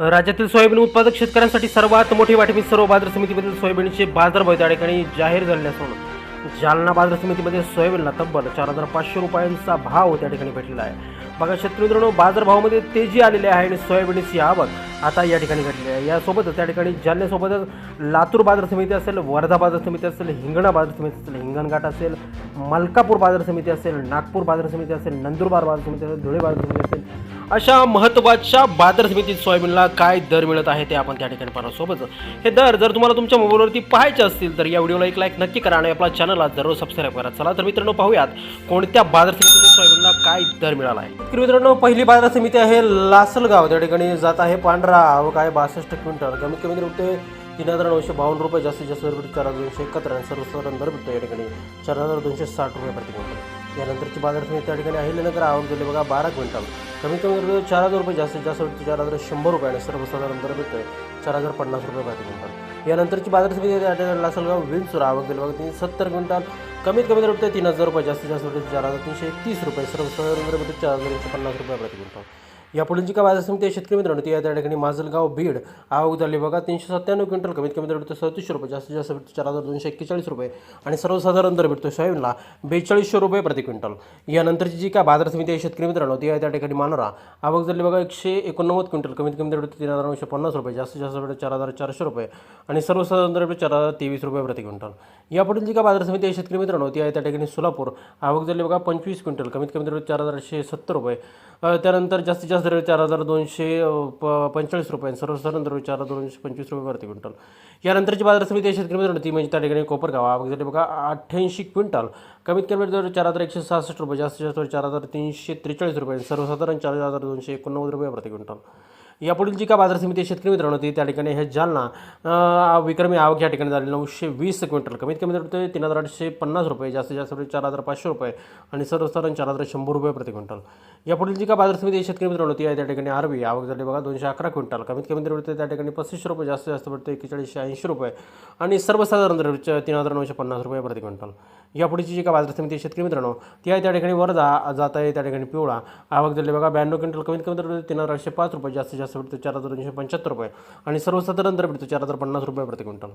राज्यातील सोयाबीन उत्पादक शेतकऱ्यांसाठी सर्वात मोठी वाटणी सर्व बाजार समितीमधील सोयाबीनचे बाजारभाव त्या ठिकाणी जाहीर झाले असून जालना बाजार समितीमध्ये सोयाबीनला तब्बल चार हजार पाचशे रुपयांचा भाव त्या ठिकाणी भेटलेला आहे. बघा शेतकरी मित्रांनो बाजारभावामध्ये तेजी आलेली आहे आणि सोयाबीनची आवक आता या ठिकाणी घडली आहे. यासोबतच त्या ठिकाणी जालन्यासोबतच लातूर बाजार समिती असेल वर्धा बाजार समिती असेल हिंगणा बाजार समिती असेल हिंगणघाट असेल मलकापूर बाजार समिती असेल नागपूर बाजार समिती असेल नंदुरबार बाजार समिती असेल धुळे बाजार समिती असेल अशा महत्त्वाच्या बाजार समितीत सोयाबीनला काय दर मिळत आहे ते आपण त्या ठिकाणी पाहणार. सोबत हे दर जर तुम्हाला तुमच्या मोबाईलवरती पाहायचे असतील तर या व्हिडिओला एक लाईक नक्की करा आणि आपला चॅनलला जरूर सबस्क्राईब करा. चला तर मित्रांनो पाहूयात कोणत्या बाजार समितीने सोयाबीनला काय दर मिळाला आहे. तर मित्रांनो पहिली बाजार समिती आहे लासलगाव. त्या ठिकाणी जात आहे पांढरा व काय बासष्ट क्विंटल. कमीत कमी रुपये तीन हजार नऊशे बावन्न रुपये जास्तीत जास्त रुपये चार हजार दोनशे एकाहत्तर आणि सर्वसाधारण दर भेटतो या ठिकाणी. चार हजार दोनशे साठ रुपये प्रति क्विंटल. यानंतरची बाजार समिती त्या ठिकाणी अहिल्यानगर आवक दिली बघा बारा क्विंटल. कमीत कमी रुपये चार हजार रुपये जास्तीत जास्त रुपये चार हजार शंभर रुपये आणि सर्वसाधारण दर भेटतोय चार हजार पन्नास रुपये प्रति क्विंटल यानंतरची बाजार समिती त्या ठिकाणी लासलगाव विंचूर आवक दिली बघा तीन सत्तर क्विंटल. कमीत कमी दर रुपये तीन हजार रुपये जास्तीत जास्त रुपये चार हजार तीनशे तीस रुपये. सर्वसाधारण दर भेटतो चार हजार एकशे पन्नास रुपये प्रति क्विंटल यापुढील जी काय बाजार समिती शेतकरी मित्रांनो? ती या त्या ठिकाणी माजलगाव बीड आवक झाली बघा तीनशे सत्त्याण्णव क्विंटल कमीत कमी दर भेटतो सदतीसशे रुपये जास्तीत जास्त भेटतो चार हजार दोनशे एक्केचाळीस रुपये. आणि सर्वसाधारण दर भेटतो सोयाबीनला बेचाळीसशे रुपये प्रति क्विंटल. यानंतरची जी काय बाजार समिती आहे शेतकरी मित्रांनो ती आहे त्या ठिकाणी मानोरा आवक झाली बघा एकशे एकोणनव्वद क्विंटल कमीत कमी दर भेटतो तीन हजार नऊशे पन्नास रुपये जास्तीत जास्त भेटतो चार हजार चारशे रुपये. आणि सर्वसाधारण दर भेटतो चार हजार तेवीस रुपये प्रति क्विंटल. यापुढील जी काय बाजार समिती आहे शेतकरी मित्रांनो ती आहे त्या ठिकाणी सोलापूर आवक झाली बघा पंचवीस क्विंटल कमीत कमी दर चार हजार एकशे सत्तर रुपये. त्यानंतर जास्तीत जास्त दर चार हजार दोनशे प पंचेचाळीस रुपये सर्वसाधारण दर चार हजार दोनशे पंचवीस रुपये प्रति क्विंटल. यानंतरची बाजार समिती शेतकरी मित्रांनो ती म्हणजे त्या ठिकाणी कोपरगाव आवक बघा अठ्ठ्याऐंशी क्विंटल. कमीत कमी दर चार हजार एकशे सहासष्ट रुपये जास्तीत जास्त चार हजार तीनशे त्रेचाळीस रुपये सर्वसाधारण चार हजार दोनशे एकोणनव्वद रुपये प्रति क्विंटल. यापुढील जी का बाजार समिती शेतकरी मित्रांनो ती त्या ठिकाणी हे जालना. विक्रमी आवक या ठिकाणी झाली नऊशे वीस क्विंटल. कमीत कमी दर होते तीन हजार आठशे पन्नास रुपये जास्तीत जास्त रुपये चार हजार पाचशे रुपये आणि सर्वसाधारण चार हजार शंभर रुपये प्रति क्विंटल. यापुढील जी का बाजार समिती शेतकरी मित्रांनो ती आहे त्या ठिकाणी आरबी आवक झाली बघा दोनशे अकरा क्विंटल. कमीत कमी दर होते त्या ठिकाणी पस्तीसशे रुपये जास्तीत जास्त पडते एकेचाळीसशे ऐंशी रुपये आणि सर्वसाधारण दर तीन हजार नऊशे पन्नास रुपये प्रति क्विंटल. यापुढेची जी का बाजार समिती शेतकरी मित्रांनो ती आहे त्या ठिकाणी वर्धा जात आहे त्या ठिकाणी पिवळा. आवक झाली बघा ब्याण्णव क्विंटल कमीत कमी दर तीन हजार आठशे पाच रुपये जास्तीत जास्त पडते चार हजार दोनशे पंच्याहत्तर रुपये. आणि सर्वसाधारण दर भेटतो चार हजार पन्नास रुपये प्रति क्विंटल.